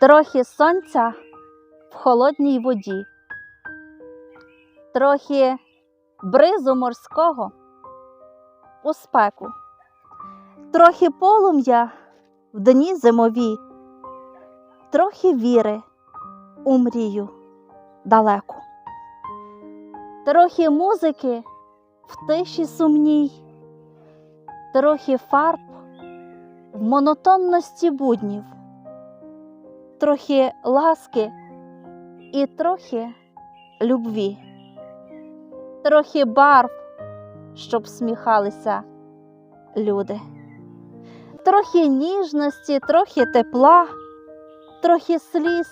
трохи сонця в холодній воді, трохи бризу морського у спеку, трохи полум'я в дні зимові, трохи віри у мрію далеку, трохи музики в тиші сумній, трохи фарб в монотонності буднів, трохи ласки і трохи любві, трохи барв, щоб сміхалися люди, трохи ніжності, трохи тепла, трохи сліз,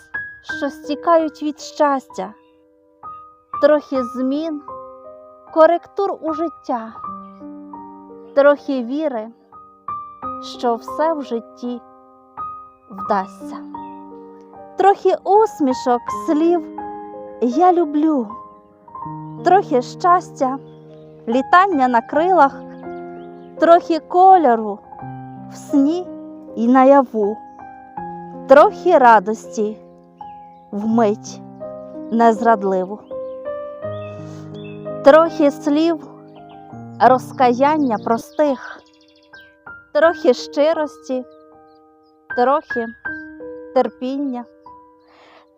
що стікають від щастя, трохи змін, коректур у життя, трохи віри що все в житті вдасться. Трохи усмішок, слів. Я люблю, трохи щастя, літання на крилах, трохи кольору в сні і наяву, трохи радості вмить незрадливу, трохи слів розкаяння простих трохи щирості, трохи терпіння,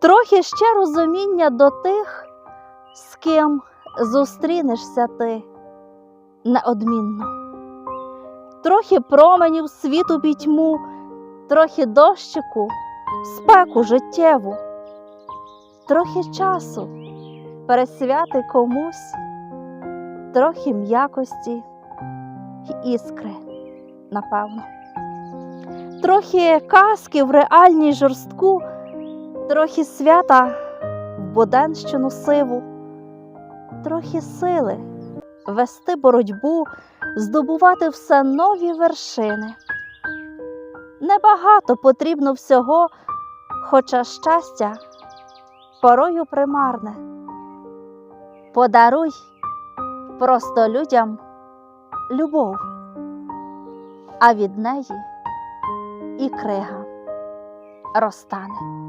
трохи ще розуміння до тих, з ким зустрінешся ти неодмінно, трохи променів світу пітьму, трохи дощику, спеку життєву, трохи часу пересвяти комусь, трохи м'якості й іскри напевно. Трохи казки в реальній жорстку, трохи свята в буденщину сиву, трохи сили вести боротьбу, здобувати все нові вершини. Небагато потрібно всього, хоча щастя порою примарне. Подаруй просто людям любов а від неї і крига розтане.